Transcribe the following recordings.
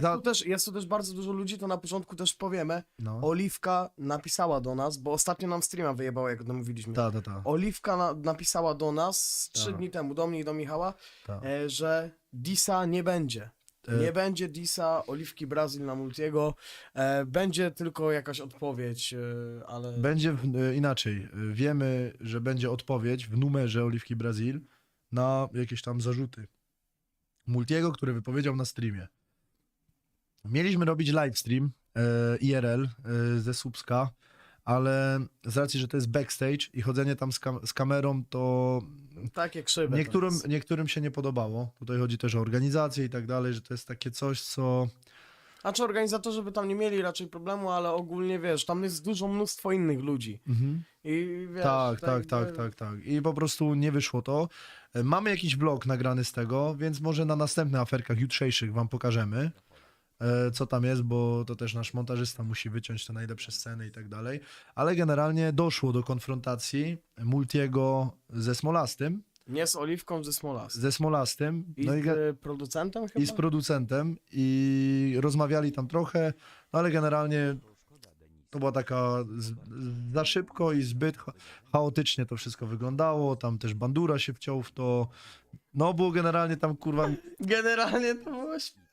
Za- Tu też, jest tu też bardzo dużo ludzi, to na początku też powiemy. No. Oliwka napisała do nas, bo ostatnio nam streama wyjebała, jak o tym mówiliśmy. Ta, ta, ta. Oliwka na, napisała do nas trzy Tak. dni temu, do mnie i do Michała, ta. e, że Disa nie będzie. E, Nie będzie Disa, Oliwki Brazil na Multiego. E, będzie tylko jakaś odpowiedź, e, ale. Będzie w, e, inaczej. E, Wiemy, że będzie odpowiedź w numerze Oliwki Brazil na jakieś tam zarzuty Multiego, który wypowiedział na streamie. Mieliśmy robić livestream e, IRL e, ze Słupska, ale z racji, że to jest backstage i chodzenie tam z, kam- z kamerą, to Takie krzywe. to niektórym, jest. niektórym się nie podobało. Tutaj chodzi też o organizację i tak dalej, że to jest takie coś, co... A czy organizatorzy by tam nie mieli raczej problemu, ale ogólnie wiesz, tam jest dużo mnóstwo innych ludzi. Mhm. I wiesz, Tak, tak, jakby- tak, tak, tak. I po prostu nie wyszło to. E, Mamy jakiś vlog nagrany z tego, więc może na następnych aferkach jutrzejszych wam pokażemy, co tam jest, bo to też nasz montażysta musi wyciąć te najlepsze sceny i tak dalej. Ale generalnie doszło do konfrontacji Multiego ze Smolastym, Nie z Oliwką, ze Smolas. ze Smolastym, I no i, ge- z e, producentem chyba? i z producentem. I rozmawiali tam trochę, no ale generalnie to była taka z, za szybko i zbyt cha- chaotycznie to wszystko wyglądało, tam też Bandura się wciął w to, no było generalnie tam kurwa, Generalnie to było śmieszne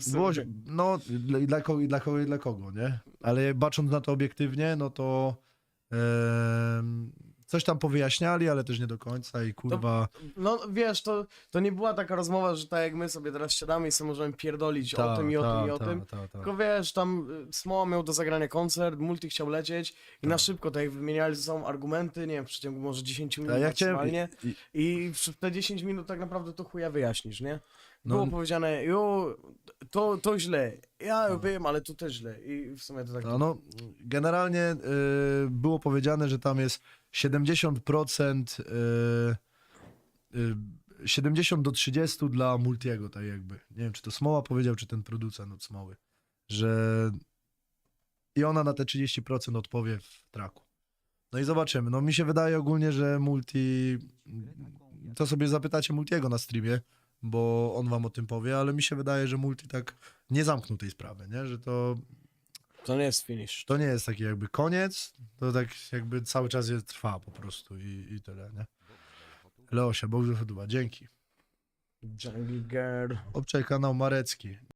w sumie. było, no dla, dla, kogo, i dla kogo i dla kogo, nie? Ale patrząc na to obiektywnie, no to coś tam powyjaśniali, ale też nie do końca i kurwa, No wiesz, to, to nie była taka rozmowa, że tak jak my sobie teraz siadamy i sobie możemy pierdolić ta, o tym i o ta, tym i o ta, tym. ta, ta. Tylko wiesz, tam y, Smoła miał do zagrania koncert, Multi chciał lecieć i na Tak. szybko tak jak wymieniali ze sobą argumenty, nie wiem, w przeciągu może 10 minut A ja chciałem, maksymalnie. i, I w te 10 minut tak naprawdę to chuja wyjaśnisz, nie? No, Było powiedziane, to, to źle, ja wiem, ale to też źle. I w sumie to tak... No, no, generalnie y, było powiedziane, że tam jest 70%, y, y, 70 do 30 dla Multiego, tak jakby. Nie wiem, czy to Smoła powiedział, czy ten producent od Smoły, że i ona na te 30% odpowie w traku. No i zobaczymy. No mi się wydaje ogólnie, że Multi, to sobie zapytacie Multiego na streamie, bo on wam o tym powie, ale mi się wydaje, że Multi tak nie zamknął tej sprawy, nie? Że to To nie jest finish. to nie jest taki jakby koniec, to tak jakby cały czas jest, trwa po prostu i, i tyle, nie? Leosia, Bóg chyba, dzięki. Jungle Girl. Obczaj kanał Marecki.